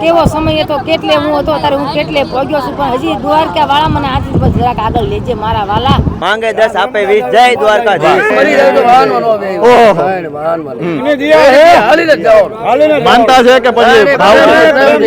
કેવો સમય હતો કેટલે હું હતો ત્યારે હું કેટલે પહોંચ્યો છું પણ હજી દ્વારકા વાળા મને હાથી બસ જરાક આગળ લેજે મારા વાલા. માંગે દસ આપે વીસ. જય દ્વારકાધીશ. માનતા છે કે પછી ભાવ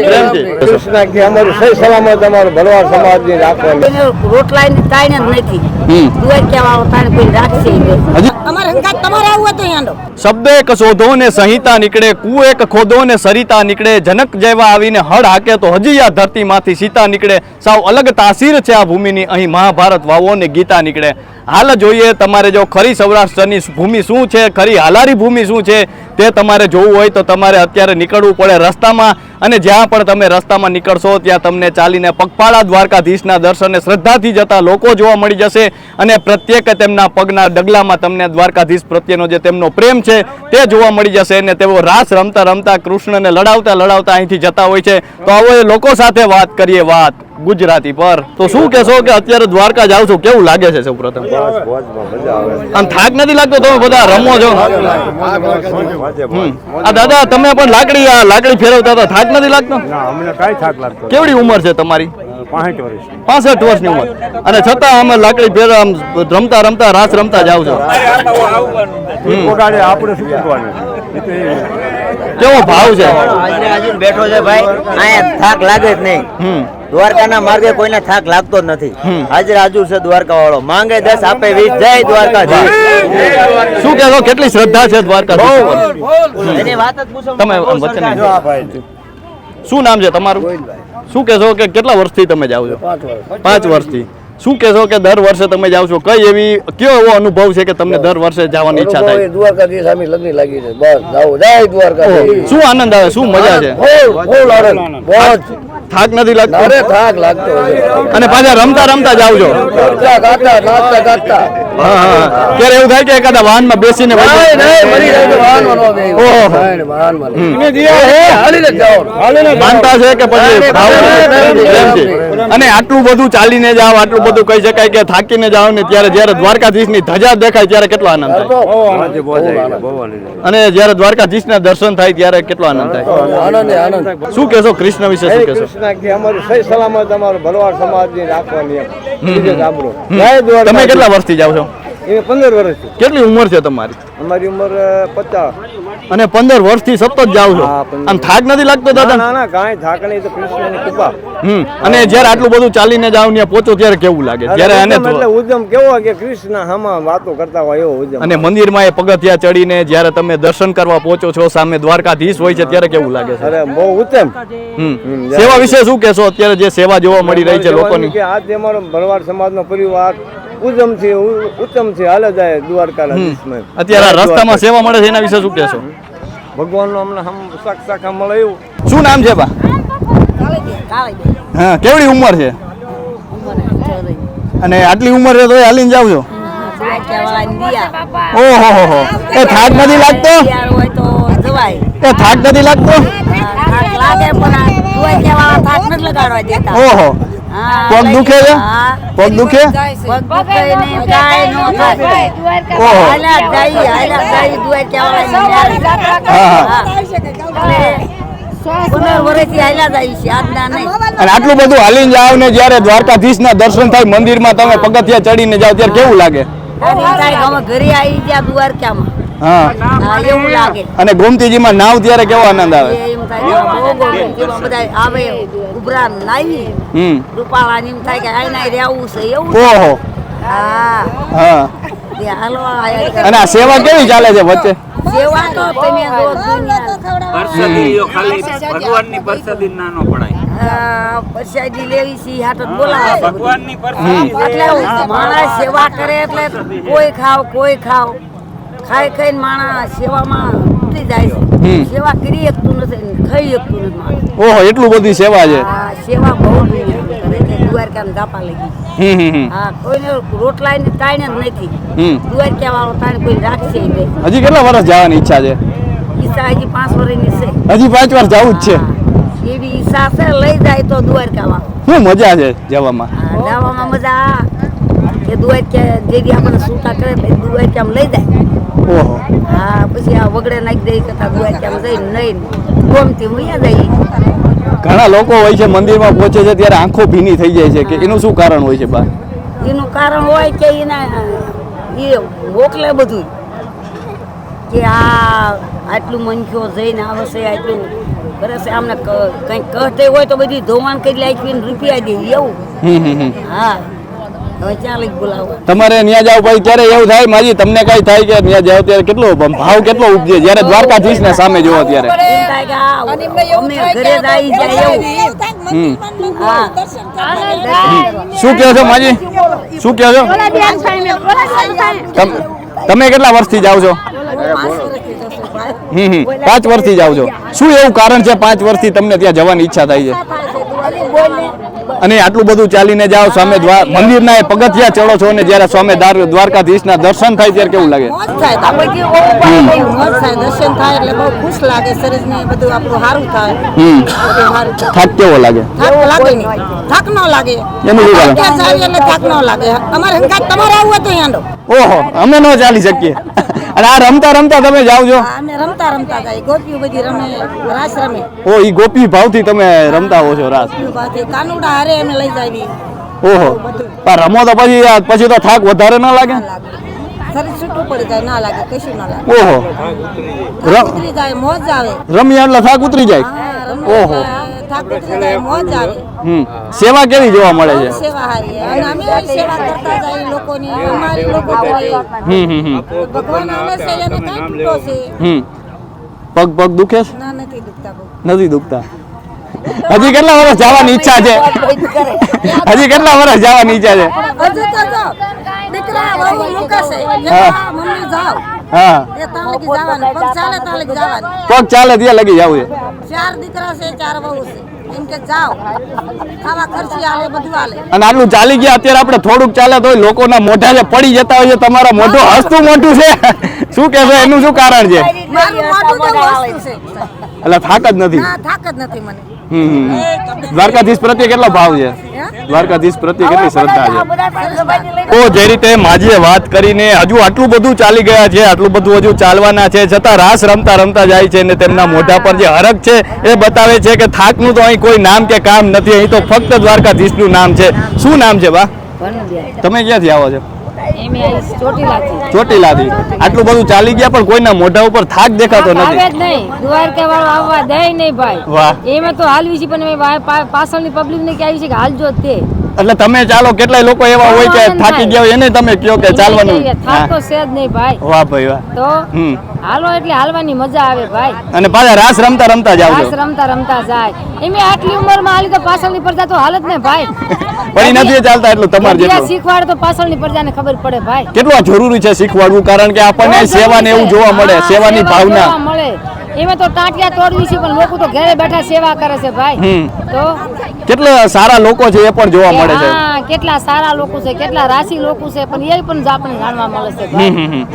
પ્રેમથી. કૃષ્ણ કે અમારું સહી સલામત અમારું ભરવાડ સમાજની રાખવાની. કોઈને રોટલાની તાણ જ નથી. હમ. દ્વારકા વાળો તાણ કોઈ રાખશે ય નહીં. હજી? અમારે હંગાત તમારે આવું હતું યાંડો શબ્દ એક શોધો ને સંહિતા નીકળે કુ એક ખોદો ને સરિતા નીકળે જનક જેવા આવીને હળ હાકે તો હજી આ ધરતીમાંથી સીતા નીકળે. સાવ અલગ તાસીર છે આ ભૂમિની. અહીં મહાભારત વાવો ને ગીતા નીકળે. હાલ જોઈએ તમારે જો ખરી સૌરાષ્ટ્રની ભૂમિ શું છે, ખરી હાલારી ભૂમિ શું છે, તે તમારે જોવું હોય તો તમારે અત્યારે નીકળવું પડે રસ્તામાં અને જ્યાં પણ તમે રસ્તામાં નીકળશો ત્યાં તમને ચાલીને પગપાળા દ્વારકાધીશના દર્શને શ્રદ્ધાથી જતા લોકો જોવા મળી જશે અને પ્રત્યેક તેમના પગના ડગલામાં તમને દ્વારકાધીશ પ્રત્યેનો જે તેમનો પ્રેમ છે તે જોવા મળી જશે અને તેઓ રાસ રમતા રમતા કૃષ્ણને લડાવતા લડાવતા અહીંથી જતા હોય છે. તો આવો લોકો સાથે વાત કરીએ વાત. ગુજરાતી પર. તો શું કહેશો કે અત્યારે દ્વારકા જાવ છો? કેવું લાગે છે સૌપ્રથમ? આમ થાક નથી લાગતો તમે બધા? રમો છો? હમ. આ દાદા તમે પણ લાકડી આ લાકડી ફેરવતા હતા. થાક નથી લાગતો? અમને કઈ થાક લાગતો કેવડી ઉંમર છે તમારી? પાસઠ વર્ષની. ઉંમર. અને છતાં અમે લાકડી ફેર રમતા રમતા રાસ રમતા જાવ છો. કેવો ભાવ છે? બેઠો છે ભાઈ. થાક લાગે જ નહીં. હમ. દ્વારકાના માર્ગે કોઈને થાક લાગતો જ નથી. હાજર રાજુ છે દ્વારકા વાળો માંગે દસ આપે વીસ. જય દ્વારકા શું કહેશો? કેટલી શ્રદ્ધા છે દ્વારકા એની વાત જ પૂછો તમે ભાઈ શું નામ છે તમારું? શું કહેશો કે કેટલા વર્ષથી તમે જાઓ છો? પાંચ વર્ષથી. શું કહેશો કે દર વર્ષે તમે જાઓ છો? કઈ એવી કયો એવો અનુભવ છે કે તમને દર વર્ષે જવાની ઈચ્છા થાય? દ્વારકાધીશ સામે લગ્ન લાગી છે. બસ જાઓ જય દ્વારકાધીશ શું આનંદ આવે? શું મજા છે? ફૂલ ફૂલ આનંદ. બહુ થાક નથી લાગતો? અરે થાક લાગતો અને પાછા રમતા રમતા જાવ છો? ગાતા ગાતા નાચતા ગાતા. ત્યારે એવું થાય કે એકાદા બેસીને ન. માનતા છે કે પછી અને આટલું બધું ચાલીને જાવ આટલું બધું કહી શકાય કે થાકીને જાવ ને ત્યારે જયારે દ્વારકાધીશની ધજા દેખાય ત્યારે કેટલો આનંદ થાય. અને જયારે દ્વારકાધીશ ના દર્શન થાય ત્યારે કેટલો આનંદ થાય. શું કેશો કૃષ્ણ વિશે શું કેશો કૃષ્ણ કે અમારું સહી સલામત અમારું ભરવાડ રાખવાની. હમ. જય દ્વારકા. તમે કેટલા વર્ષથી જાવ છો? એ પંદર વર્ષથી કેટલી ઉંમર છે તમારી? અમારી ઉંમર પચાસ. અને પંદર વર્ષથી સતત જાવ છો? આમ થાક નથી લાગતો દાદા? ના ના કાંઈ થાક નહીં તો કૃષ્ણની કૃપા. હમ અને જ્યારે આટલું બધું ચાલીને જાવ ને પહોંચો ત્યારે કેવું લાગે? ત્યારે એને એટલે ઉદ્યમ કેવો કે કૃષ્ણ હામાં વાતો કરતા હોય એવો ઉદ્યમ. અને મંદિરમાં એ પગથિયા ચડીને જ્યારે તમે દર્શન કરવા પહોંચો છો સામે દ્વારકાધીશ હોય છે ત્યારે કેવું લાગે છે? અરે બહુ ઉત્તમ. સેવા વિશે શું કહેશો? અત્યારે જે સેવા જોવા મળી રહી છે લોકોની. કે આજ અમારો ભરવાડ સમાજનો પરિવાર ઉત્તમ છે ઉત્તમ છે હાલ જાય દ્વારકાના અત્યારે રસ્તામાં સેવા મળે છે એના વિશે શું કહેશો? ભગવાનનો અમને હમ શાક શાખા મળે એવું. શું નામ છે બા? હા કેવડી ઉંમર છે? અને આટલી ઉંમર છે તો હાલીને જાવ છો? ઓહો હો હો. એ થાક નથી લાગતો? હોય તો જવાય. એ થાક નથી લાગતો? થાક લાગે પણ આ દ્વારકા વાળા થાક નથી લગાડવા દેતા. ઓહો. હા, પગ દુખે છે? પગ દુખે? ને નો. અને આટલું બધું હાલીને જાવ ને જ્યારે દ્વારકાધીશના દર્શન થાય મંદિરમાં તમે પગથિયા ચડીને જાવ ત્યારે કેવું લાગે? ઘરે આવી ગયા દ્વારકામાં. હા. ગોમતીજી એવું લાગે. અને ગોમતીજીમાં નાવ ત્યારે કેવો આનંદ આવે? ઉભરા નાવી હમ. રૂપાળા ને એમ થાય કે આઈ નાઈ રહેવું છે એવું ઓહો. હા. હા. છે. અને આ સેવા કેવી ચાલે છે વચ્ચે? સેવા તો તમે જો દુનિયા. ખાલી ભગવાનની પરસાદી ના પડાય. આ લેવી છે હાથ જ બોલાવે. ભગવાનની પરસાદી એટલે માણસ સેવા કરે એટલે કોઈ ખાવ કોઈ ખાવ. ખાઈ ખાઈને માણસ સેવામાં ઉતરી જાય છે. સેવા કરી શકતું નથી. ખાઈ શકતું નથી ઓહો એટલું બધી સેવા છે? સેવા બહુ દુનિયા કરે છે દ્વારકાને ધાપા લગી હમ હમ હમ. હા કોઈને રોટલાની તાણ જ નથી. દ્વારકા વાળો તાણ કોઈ રાખશે હજી કેટલા વર્ષ જવાની ઈચ્છા છે? ઈચ્છા હજી પાંચ વર્ષની છે. હજી પાંચ વર્ષ જવું જ છે. એવી ઈચ્છા છે લઈ જાય તો દ્વારકા વાળો શું મજા છે જવામાં? જવામાં મજા કે દ્વારકા જેવી આપણે સૂતા કરે એટલે દ્વારકામાં લઈ જાય. ઓહો. હા પછી આ વગડે નાખી દઈ કરતા દ્વારકામાં જઈને નહીં ગોમતી મુયા જઈ ઘણા લોકો હોય છે મંદિરમાં પહોંચે છે ત્યારે આંખો ભીની થઈ જાય છે. કે એનું શું કારણ હોય છે બા? એનું કારણ હોય કે એના એ મોકલે બધું. કે આ આટલું મનખ્યો જઈને આવશે આટલું કરે છે આમને કંઈક કહેતે હોય તો બધી ધોવાણ કરી લાખીને રૂપિયા દે એવું. હા. તમારે ત્યાં જાવ ભાઈ ક્યારે એવું થાય માજી તમને કઈ થાય કે ન્યા જાવ ત્યારે કેટલો ભાવ કેટલો ઉપજે? જ્યારે દ્વારકાધીશ ને સામે જોવો ત્યારે. શું કહો છો માજી? શું કહો છો? તમે કેટલા વર્ષથી જાવ છો? હમ હમ. પાંચ વર્ષથી જાવ છો. શું એવું કારણ છે પાંચ વર્ષથી તમને ત્યાં જવાની ઈચ્છા થાય છે? અને આટલું બધું ચાલીને જાઓ સામે મંદિરના એ પગથિયા ચડો છો અને જ્યારે સ્વામી દ્વાર દ્વારકાધીશના દર્શન થાય ત્યારે કેવું લાગે? દર્શન થાય એટલે બહુ ખુશ લાગે. શરીરને બધું આપણું સારું થાય. થાક કેવો લાગે? થાક લાગે નહીં. થાક ન લાગે. એનું શું કારણ? ત્યાં જાવીએ એટલે થાક ન લાગે. અમારે હંગાત તમારે આવવું ઓહો અમે ન ચાલી શકીએ. અને આ રમતા રમતા તમે જાવ છો? અમે રમતા રમતા જાય. ગોપીઓ બધી રમે રાસ રમે. ઓ ઈ ગોપી ભાવથી તમે રમતા હો છો રાસ? કાનુડા હારે અમે લઈ જાવી ઓહો પણ રમો તો પછી પછી તો થાક વધારે ન લાગે? ઓહો. થાક ઉતરી જાય મોજ આવે. રમ્યા એટલે થાક ઉતરી જાય? ઓહો. જાય, થાક ઉતરી મોજ આવે. હમ. સેવા કેવી જોવા મળે છે? સેવા હારી અને અમે સેવા કરતા જાય લોકોની. અમારી લોકો હમ હમ હમ. ભગવાન આવે છે એને કઈ તૂટો છે. હમ. પગ પગ દુખે છે? ના નથી દુખતા નથી દુખતા? હજી કેટલા વર્ષ જવાની ઈચ્છા છે? હજી કેટલા વર્ષ જવાની ઈચ્છા છે? હજી તો જો દીકરા વહુ મૂકે છે કે હા. આ મમ્મી જાવ હા. એ તાલે જવાનું. પગ ચાલે ત્યાં લગી જવાનું. પગ ચાલે ત્યાં લગી જવું છે. ચાર દીકરા છે ચાર વહુ છે. એમ કે જાઓ ખાવા ખર્ચી આલે બધું આલે અને આટલું ચાલી ગયા અત્યારે આપણે થોડુંક ચાલે તો લોકોના મોઢા જે પડી જતા હોય છે તમારા મોઢું હસતું મોઢું છે. શું કહેશો એનું શું કારણ છે? મારું મોઢું તો હસતું છે. એટલે થાક જ નથી. ના થાક જ નથી મને. દ્વારકાધીશ પ્રત્યે કેટલો ભાવ છે? દ્વારકાધીશ પ્રત્યે કેટલી શ્રદ્ધા છે? તો જે રીતે માજીએ વાત કરીને હજુ આટલું બધું ચાલી ગયા છે આટલું બધું હજુ ચાલવાના છે છતાં રાસ રમતા રમતા જાય છે અને તેમના મોઢા પર જે હરખ છે એ બતાવે છે કે થાકનું તો અહીં કોઈ નામ કે કામ નથી અહીં તો ફક્ત દ્વારકાધીશનું નામ છે. શું નામ છે બા? તમે ક્યાંથી આવો છો? ચોટીલાથી. આટલું બધું ચાલી ગયા પણ કોઈના મોઢા ઉપર થાક દેખાતો આવે નથી. જ નહીં. દ્વારકા વાળો આવવા દે નહીં ભાઈ. વાહ. એમાં તો હાલવી છે પણ પાછળની પાછળની પબ્લિક ને ક્યાં છે કે હાલજો જ તે. એટલે તમે ચાલો કેટલાય લોકો એવા હોય કે થાકી ગયા હોય એને તમે કયો કે ચાલવાનું. થાક છે જ નહીં ભાઈ. વાહ ભાઈ વાહ. તો હાલો એટલે હાલવાની મજા આવે ભાઈ. અને પાછા રાસ રમતા રમતા જાવ રાસ રમતા રમતા જાય. એમે આટલી ઉંમરમાં હાલી તો પાછળની પ્રજા તો હાલત ને ભાઈ. પણ નથી ચાલતા એટલું તમારે જેટલું. શીખવાડ તો પાછળની પ્રજાને ખબર પડે ભાઈ. કેટલું જરૂરી છે શીખવાડવું? કારણ કે આપણને સેવા ને એવું જોવા મળે સેવાની ભાવના. મળે. એમાં તો ટાંટિયા તોડવી છે પણ લોકો તો ઘરે બેઠા સેવા કરે છે ભાઈ. તો કેટલા સારા લોકો છે એ પણ જોવા મળે છે? હા કેટલા સારા લોકો છે કેટલા રાશિ લોકો છે પણ એ પણ આપણને જાણવા મળે છે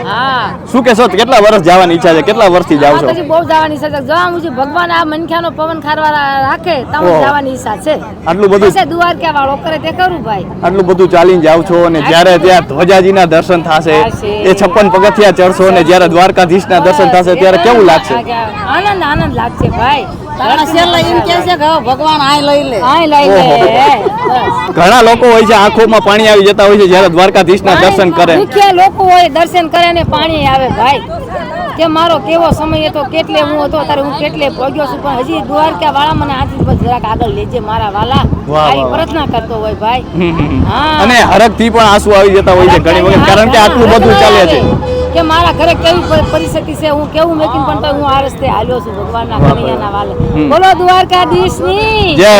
હા. શું કેશો કેટલા વર્ષ જવાની ઈચ્છા છે? કેટલા વર્ષથી જાવ છો? બહુ જવાની ઈચ્છા છે. જવા મુજબ ભગવાન આ મનખ્યાનો પવન ખારવા રાખે તો જવાની ઈચ્છા છે. આટલું બધું પછી દ્વારકા વાળો કરે તે કરું ભાઈ. આટલું બધું ચાલીને જાવ છો અને જ્યારે ત્યાં ધ્વજાજીના દર્શન થશે. એ છપ્પન પગથિયા ચડશો અને જ્યારે દ્વારકાધીશના દર્શન થશે ત્યારે કેવું લાગશે? આનંદ આનંદ લાગશે ભાઈ. છેલ્લા એમ કે છે કે હવે ભગવાન આ લઈ લે. હા લઈ લે. ઓહો. બસ. ઘણા લોકો હોય છે આંખોમાં પાણી આવી જતા હોય છે જયારે દ્વારકાધીશ ના દર્શન કરે. લોકો હોય દર્શન કરે ને પાણી આવે ભાઈ. કે મારો કેવો સમય હતો કેટલે હું હતો ત્યારે હું કેટલે પહોંચ્યો છું પણ હજી દ્વારકા વાળા મને આથી પર જરાક આગળ લેજે મારા વાલા. આવી પ્રાર્થના કરતો હોય ભાઈ. અને હમ, થી પણ આંસુ આવી જતા હોય છે ઘણી વખત કારણ કે આટલું બધું ચાલે છે. કે મારા ઘરે કેવી પરિસ્થિતિ છે હું કેવું મેકિંગ પણ હું આ રસ્તે હાલ્યો છું ભગવાનના કનૈયાના વાલે. બોલો બોલો દ્વારકાધીશની. જય.